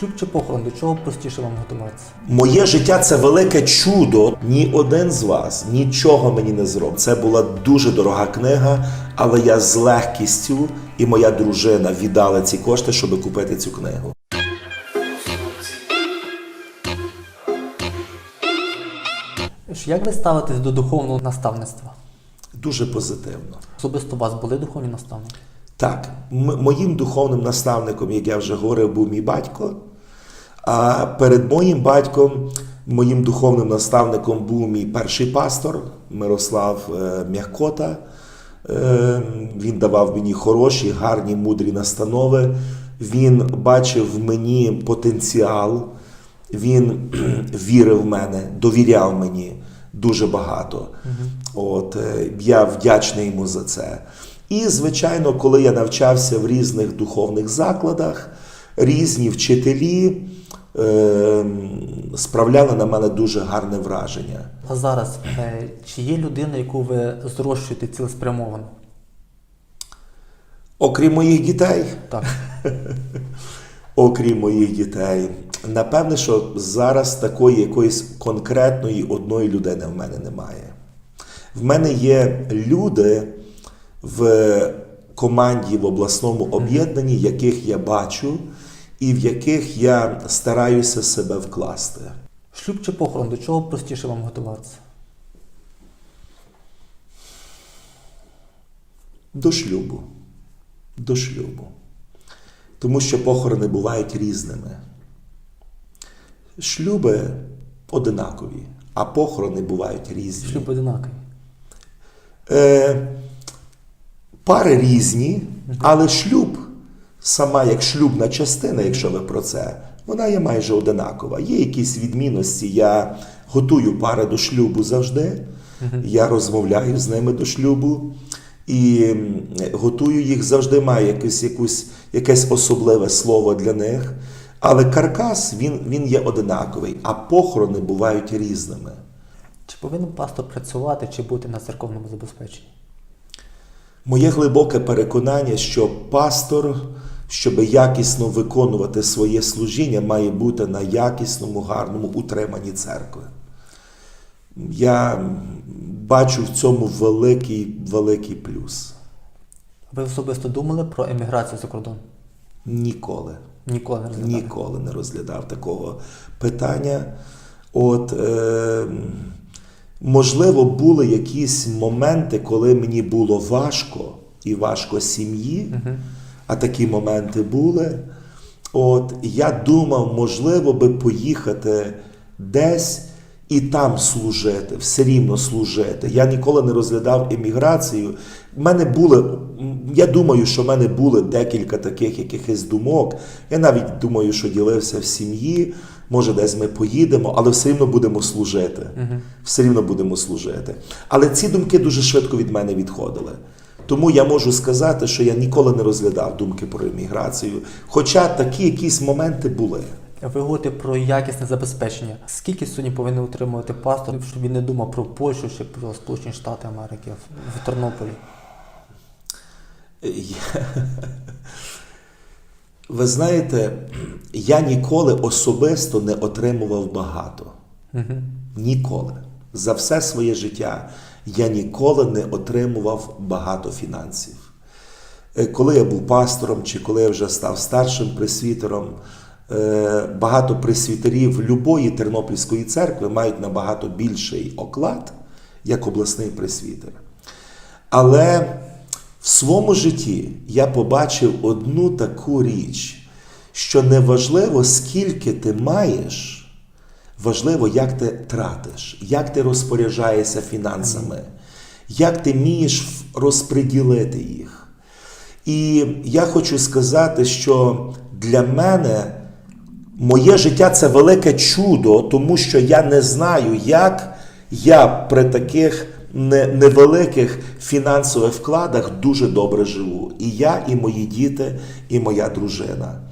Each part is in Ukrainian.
Шлюб чи похорон, до чого простіше вам готуватися? Моє життя це велике чудо. Ні один з вас нічого мені не зробив. Це була дуже дорога книга, але я з легкістю і моя дружина віддали ці кошти, щоб купити цю книгу. Як ви ставитесь до духовного наставництва? Дуже позитивно. Особисто у вас були духовні наставники? Так, моїм духовним наставником, як я вже говорив, був мій батько. А перед моїм батьком, моїм духовним наставником був мій перший пастор Мирослав е, Мягкота. Е, він давав мені хороші, гарні, мудрі настанови. Він бачив в мені потенціал, він вірив в мене, довіряв мені дуже багато. От, е, я вдячний йому за це. І, звичайно, коли я навчався в різних духовних закладах, різні вчителі е, справляли на мене дуже гарне враження. А зараз, е, чи є людина, яку ви зрощуєте цілеспрямовано? Окрім моїх дітей, Так. окрім моїх дітей, напевне, що зараз такої якоїсь конкретної одної людини в мене немає. В мене є люди в команді в обласному об'єднанні, яких я бачу, і в яких я стараюся себе вкласти. Шлюб чи похорон, до чого простіше вам готуватися? До шлюбу. До шлюбу. Тому що похорони бувають різними. Шлюби одинакові, а похорони бувають різні. Шлюб одинаковий. Е, пари різні, але шлюб, сама як шлюбна частина, якщо ви про це, вона є майже одинакова. Є якісь відмінності. Я готую пари до шлюбу завжди. Я розмовляю з ними до шлюбу. І готую їх завжди маю якесь, якусь, якесь особливе слово для них. Але каркас він, він є одинаковий, а похорони бувають різними. Чи повинен пастор працювати чи бути на церковному забезпеченні? Моє глибоке переконання, що пастор, щоб якісно виконувати своє служіння, має бути на якісному, гарному утриманні церкви. Я бачу в цьому великий, великий плюс. Ви особисто думали про еміграцію за кордон? Ніколи. Ніколи не розглядали? Ніколи не розглядав такого питання. От, е, можливо, були якісь моменти, коли мені було важко і важко сім'ї, а такі моменти були. От, я думав, можливо, би поїхати десь і там служити, все рівно служити. Я ніколи не розглядав еміграцію. В мене були, я думаю, що в мене були декілька таких якихось думок. Я навіть думаю, що ділився в сім'ї. Може, десь ми поїдемо, але все рівно будемо служити. Все рівно будемо служити. Але ці думки дуже швидко від мене відходили. Тому я можу сказати, що я ніколи не розглядав думки про еміграцію. Хоча такі якісь моменти були. Ви говорите про якісне забезпечення. Скільки сьогодні повинен отримувати пастор, щоб він не думав про Польщу чи про Сполучені Штати Америки в- Тернополі? Я- Ви знаєте, я ніколи особисто не отримував багато. Ніколи. За все своє життя я ніколи не отримував багато фінансів. Е, Коли я був пастором, чи коли я вже став старшим пресвітером, е, багато пресвітерів любої Тернопільської церкви мають набагато більший оклад, як обласний пресвітер. Але в своєму житті я побачив одну таку річ, що не важливо, скільки ти маєш, важливо, як ти тратиш, як ти розпоряджаєшся фінансами, як ти вмієш розподілити їх. І я хочу сказати, що для мене моє життя це велике чудо, тому що я не знаю, як я при таких невеликих фінансових вкладах дуже добре живу. І я, і мої діти, і моя дружина.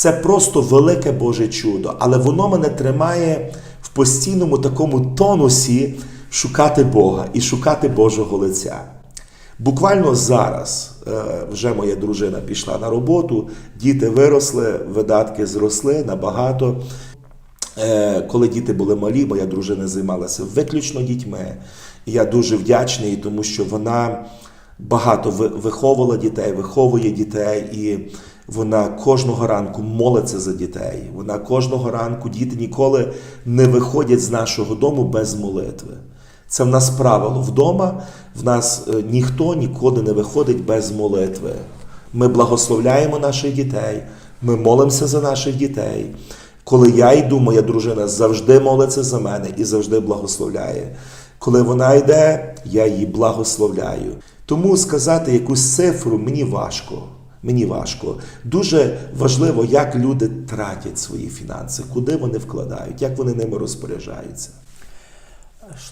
Це просто велике Боже чудо, але воно мене тримає в постійному такому тонусі шукати Бога і шукати Божого лиця. Буквально зараз е, вже моя дружина пішла на роботу, діти виросли, видатки зросли набагато. Е, Коли діти були малі, моя дружина займалася виключно дітьми. І я дуже вдячний, тому що вона багато виховувала дітей, виховує дітей, і вона кожного ранку молиться за дітей. Вона кожного ранку діти ніколи не виходять з нашого дому без молитви. Це в нас правило вдома. В нас е, ніхто ніколи не виходить без молитви. Ми благословляємо наших дітей, ми молимося за наших дітей. Коли я йду, моя дружина завжди молиться за мене і завжди благословляє. Коли вона йде, я її благословляю. Тому сказати якусь цифру мені важко. Мені важко. Дуже важливо, як люди тратять свої фінанси, куди вони вкладають, як вони ними розпоряджаються.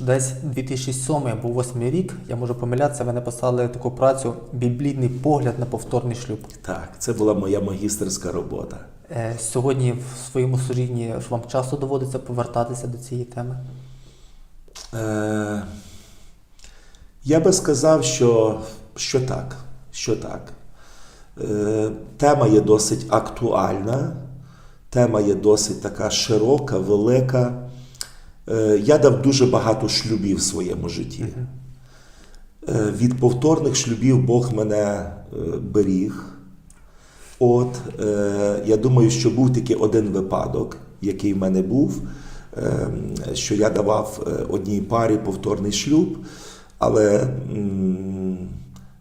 Десь 2007 або 2008 рік, я можу помилятися, ви написали таку працю Біблійний погляд на повторний шлюб. Так, це була моя магістерська робота. Е, Сьогодні в своєму служінні вам часто доводиться повертатися до цієї теми. Е, я би сказав, що, що так. Що так. Е, тема є досить актуальна, тема є досить така широка, велика. Е, я дав дуже багато шлюбів в своєму житті. Е, від повторних шлюбів Бог мене беріг. От, я думаю, що був тільки один випадок, який в мене був, е, що я давав одній парі повторний шлюб. Але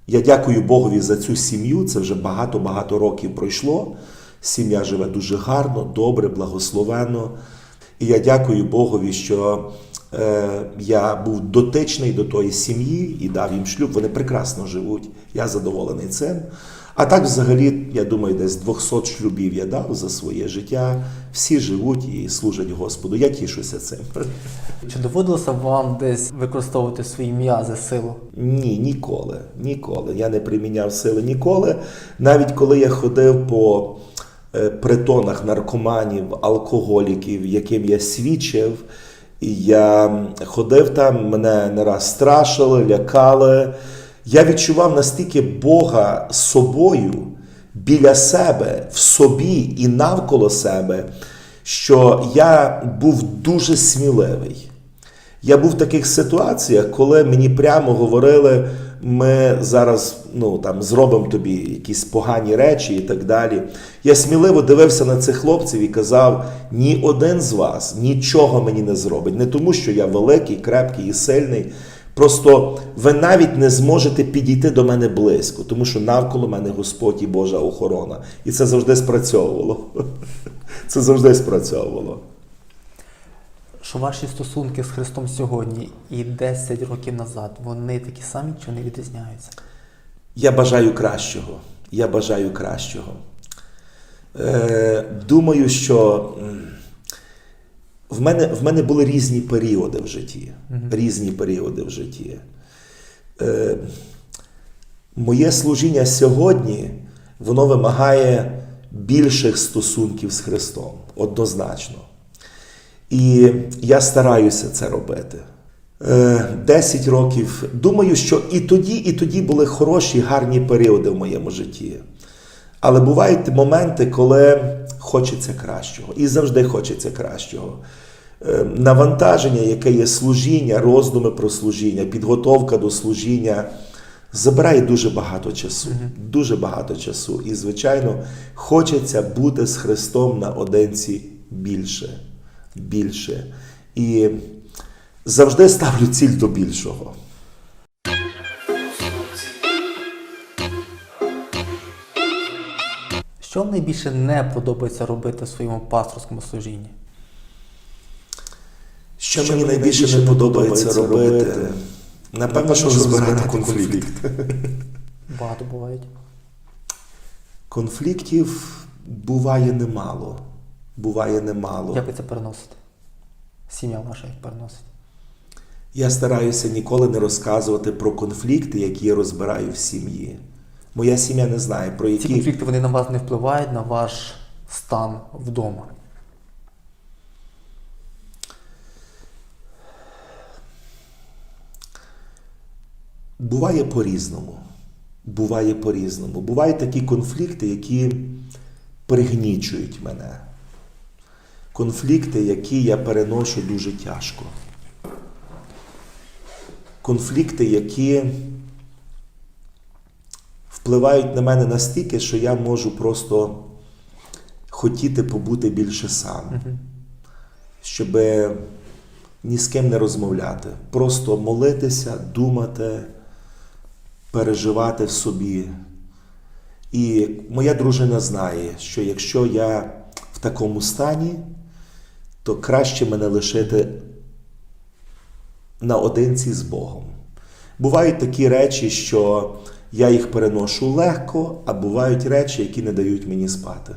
я дякую Богові за цю сім'ю. Це вже багато-багато років пройшло. Сім'я живе дуже гарно, добре, благословенно. І я дякую Богові, що е, я був дотичний до тої сім'ї і дав їм шлюб. Вони прекрасно живуть. Я задоволений цим. А так, взагалі, я думаю, десь 200 шлюбів я дав за своє життя. Всі живуть і служать Господу. Я тішуся цим. Чи доводилося вам десь використовувати свої м'язи, силу? Ні, ніколи. Ніколи. Я не приміняв сили ніколи. Навіть коли я ходив по е, притонах наркоманів, алкоголіків, яким я свідчив, я ходив там, мене не раз страшили, лякали. Я відчував настільки Бога собою біля себе, в собі і навколо себе, що я був дуже сміливий. Я був в таких ситуаціях, коли мені прямо говорили, ми зараз ну, там, зробимо тобі якісь погані речі і так далі. Я сміливо дивився на цих хлопців і казав: ні один з вас нічого мені не зробить. Не тому, що я великий, крепкий і сильний. Просто ви навіть не зможете підійти до мене близько, тому що навколо мене Господь і Божа охорона. І це завжди спрацьовувало. Це завжди спрацьовувало. Що ваші стосунки з Христом сьогодні і 10 років назад, вони такі самі чи не відрізняються? Я бажаю кращого. Я бажаю кращого. Е, думаю, що в мене, в мене були різні періоди в житті. Різні періоди в житті. Е, моє служіння сьогодні, воно вимагає більших стосунків з Христом, однозначно. І я стараюся це робити. Е, 10 років. Думаю, що і тоді, і тоді були хороші, гарні періоди в моєму житті. Але бувають моменти, коли хочеться кращого. І завжди хочеться кращого. Е, Навантаження, яке є служіння, роздуми про служіння, підготовка до служіння, забирає дуже багато часу. Дуже багато часу. І, звичайно, хочеться бути з Христом наодинці більше. Більше. І завжди ставлю ціль до більшого. Що вам найбільше не подобається робити в своєму пасторському служінні? Що, мені найбільше не подобається робити? Напевно, що розбирати конфлікт. Багато бувають. Конфліктів буває немало. Буває немало. Як ви це переносите? Сім'я ваша їх переносить. Я стараюся ніколи не розказувати про конфлікти, які я розбираю в сім'ї. Моя сім'я не знає, про Ці які конфлікти вони на вас не впливають на ваш стан вдома. Буває по-різному. Буває по-різному. Бувають такі конфлікти, які пригнічують мене. Конфлікти, які я переношу дуже тяжко. Конфлікти, які впливають на мене настільки, що я можу просто хотіти побути більше сам, щоб ні з ким не розмовляти, просто молитися, думати, переживати в собі. І моя дружина знає, що якщо я в такому стані, то краще мене лишити наодинці з Богом. Бувають такі речі, що я їх переношу легко, а бувають речі, які не дають мені спати.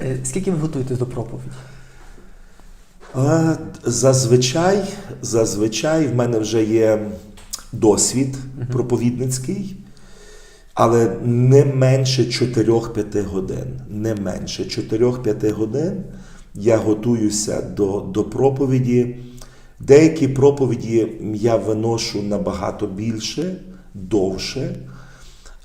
Е, Скільки ви готуєтесь до проповіді? Зазвичай, зазвичай в мене вже є досвід проповідницький, але не менше 4-5 годин. Не менше 4-5 годин я готуюся до, до проповіді. Деякі проповіді я виношу набагато більше, довше,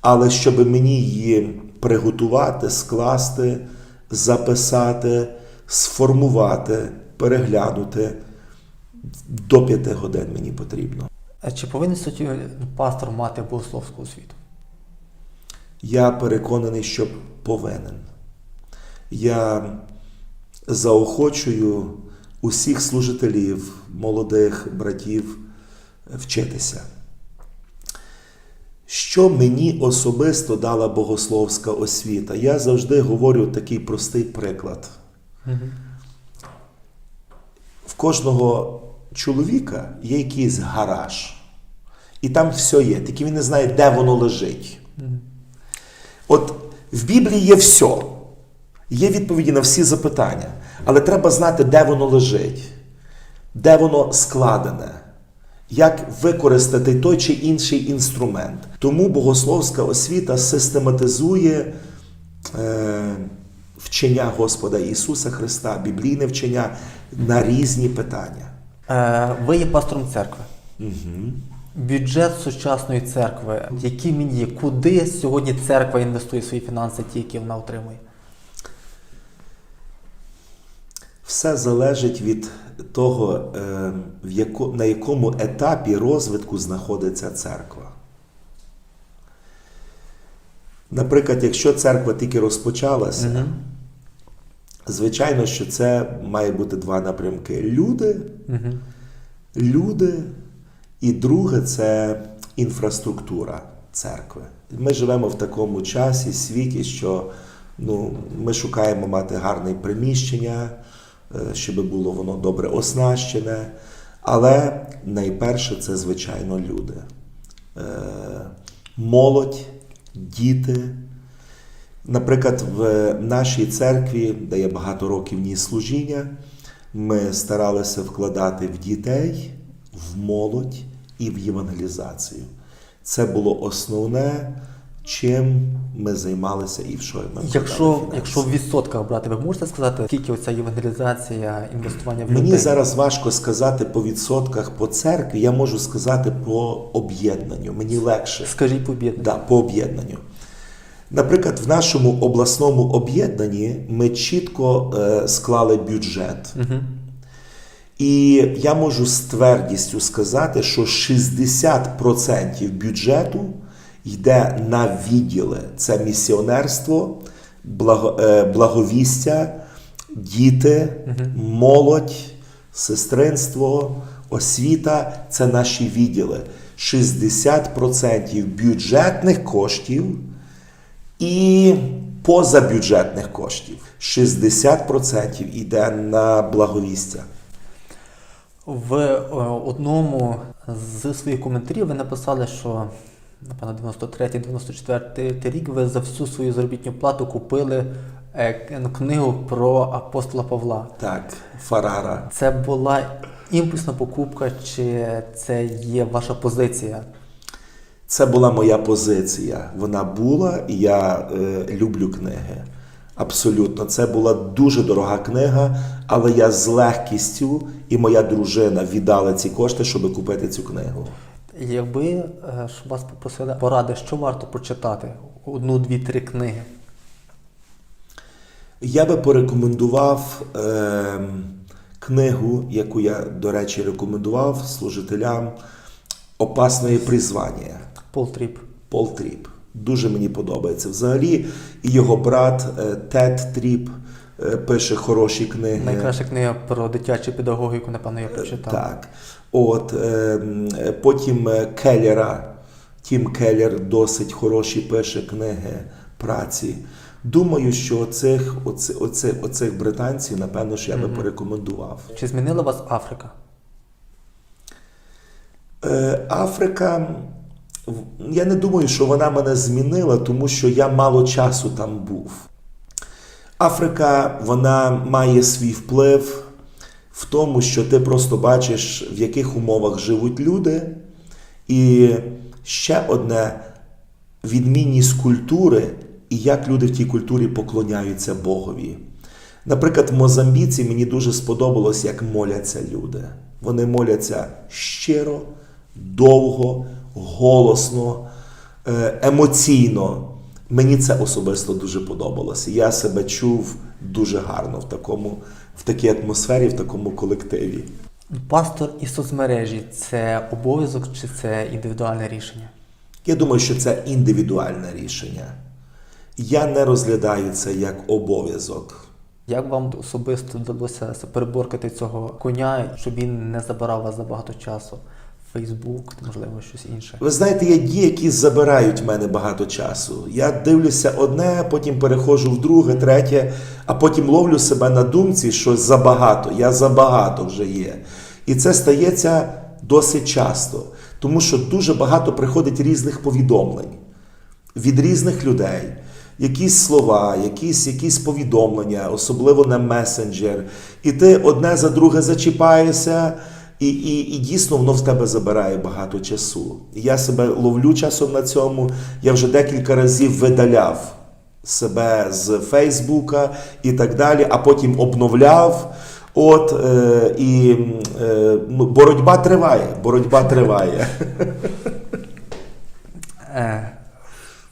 але щоб мені її приготувати, скласти, записати, сформувати, переглянути, до п'яти годин мені потрібно. А Чи повинен пастор мати богословську освіту? Я переконаний, що повинен. Я заохочую усіх служителів, молодих братів вчитися. Що мені особисто дала богословська освіта? Я завжди говорю такий простий приклад. В кожного чоловіка є якийсь гараж, і там все є, тільки він не знає, де воно лежить. От в Біблії є все. Є відповіді на всі запитання, але треба знати, де воно лежить, де воно складене, як використати той чи інший інструмент. Тому богословська освіта систематизує е, вчення Господа Ісуса Христа, біблійне вчення на різні питання. Е, Ви є пастором церкви. Угу. Бюджет сучасної церкви, який він є, куди сьогодні церква інвестує свої фінанси, ті, які вона отримує? Все залежить від того, е, на якому етапі розвитку знаходиться церква. Наприклад, якщо церква тільки розпочалася, звичайно, що це має бути два напрямки: люди, люди, і друге це інфраструктура церкви. Ми живемо в такому часі, світі, що ну, ми шукаємо мати гарне приміщення, щоб було воно добре оснащене. Але найперше це, звичайно, люди. Е, Молодь, діти. Наприклад, в нашій церкві, де я багато років ніс служіння, ми старалися вкладати в дітей, в молодь і в євангелізацію. Це було основне, чим ми займалися і в що ми Якщо, якщо в відсотках брати, ви можете сказати, скільки оця євангелізація, інвестування в Мені людей? зараз важко сказати по відсотках по церкві, я можу сказати по об'єднанню. Мені легше. Скажіть побідно. Да, по об'єднанню. Наприклад, в нашому обласному об'єднанні ми чітко е, склали бюджет. І я можу з твердістю сказати, що 60% бюджету йде на відділи: це місіонерство, благо, е, благовістя, діти, молодь, сестринство, освіта це наші відділи. 60% бюджетних коштів і позабюджетних коштів. 60% йде на благовістя. В е, одному з своїх коментарів ви написали, що напевно 93-94 рік ви за всю свою заробітну плату купили е, книгу про апостола Павла. Так, Фарара. Це була імпульсна покупка, чи це є ваша позиція? Це була моя позиція. Вона була, і я е, люблю книги. Абсолютно, це була дуже дорога книга, але я з легкістю і моя дружина віддали ці кошти, щоб купити цю книгу. Якби е, щоб вас попросили поради, що варто прочитати? Одну, дві, три книги. Я би порекомендував е, книгу, яку я, до речі, рекомендував служителям Опасне призвання. Пол Тріп. Пол Тріп. Дуже мені подобається. Взагалі, і його брат е, Тед Тріп е, пише хороші книги. Найкраща книга про дитячу педагогіку, напевно, я прочитав. Так. От, е, е, потім е, Келлера. Тім Келлер досить хороші пише книги праці. Думаю, що оцих, оці, оці, оцих британців, напевно, ж я би порекомендував. Чи змінила вас Африка? Е, Африка, я не думаю, що вона мене змінила, тому що я мало часу там був. Африка вона має свій вплив в тому, що ти просто бачиш, в яких умовах живуть люди. І ще одне відмінність культури і як люди в тій культурі поклоняються Богові. Наприклад, в Мозамбіці мені дуже сподобалось, як моляться люди. Вони моляться щиро, довго, голосно, е, емоційно. Мені це особисто дуже подобалося. Я себе чув дуже гарно в такому, в такій атмосфері, в такому колективі. Пастор і соцмережі це обов'язок чи це індивідуальне рішення? Я думаю, що це індивідуальне рішення. Я не розглядаю це як обов'язок. Як вам особисто вдалося переборкати цього коня, щоб він не забирав вас забагато часу? Фейсбук, можливо, щось інше. Ви знаєте, є дії, які забирають в мене багато часу. Я дивлюся одне, потім переходжу в друге, третє, а потім ловлю себе на думці, що забагато, я забагато вже є. І це стається досить часто, тому що дуже багато приходить різних повідомлень від різних людей. Якісь слова, якісь, якісь повідомлення, особливо на месенджер. І ти одне за друге зачіпаєшся, і, і, і дійсно воно в тебе забирає багато часу. Я себе ловлю часом на цьому. Я вже декілька разів видаляв себе з Фейсбука і так далі, а потім обновляв. От е, і е, ну, боротьба триває. Боротьба триває. Е,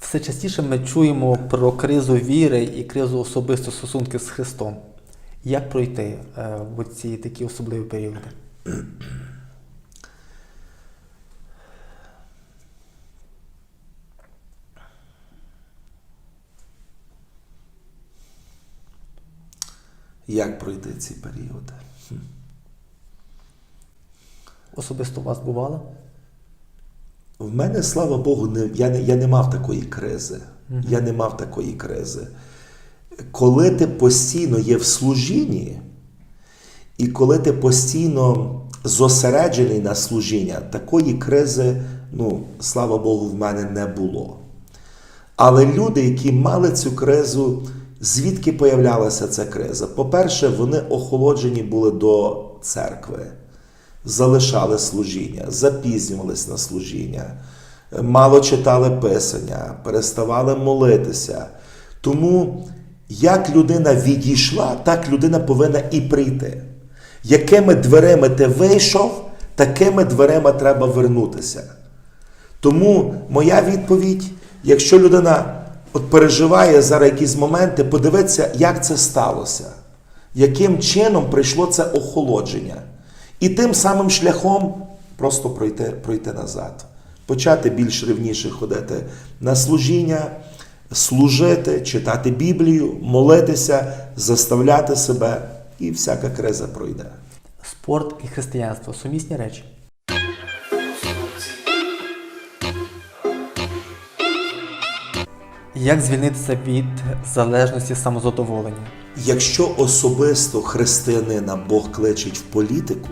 Все частіше ми чуємо про кризу віри і кризу особисто стосунки з Христом. Як пройти е, в ці такі особливі періоди? Як пройти ці періоди? Особисто у вас бувало? В мене, слава Богу, не, я, не, я не мав такої кризи. Я не мав такої кризи. Коли ти постійно є в служінні, і коли ти постійно зосереджений на служіння, такої кризи, ну, слава Богу, в мене не було. Але люди, які мали цю кризу, звідки появлялася ця криза? По-перше, вони охолоджені були до церкви, залишали служіння, запізнювались на служіння, мало читали писання, переставали молитися. Тому як людина відійшла, так людина повинна і прийти. Якими дверима ти вийшов, такими дверима треба вернутися. Тому моя відповідь, якщо людина от переживає зараз якісь моменти, подивитися, як це сталося, яким чином прийшло це охолодження. І тим самим шляхом просто пройти, пройти назад. Почати більш рівніше ходити на служіння, служити, читати Біблію, молитися, заставляти себе, і всяка криза пройде. Спорт і християнство сумісні речі. Як звільнитися від залежності самозадоволення? Якщо особисто християнина Бог кличить в політику,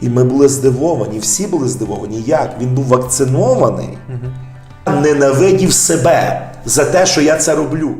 і ми були здивовані, всі були здивовані, як він був вакцинований, ненавидів себе за те, що я це роблю.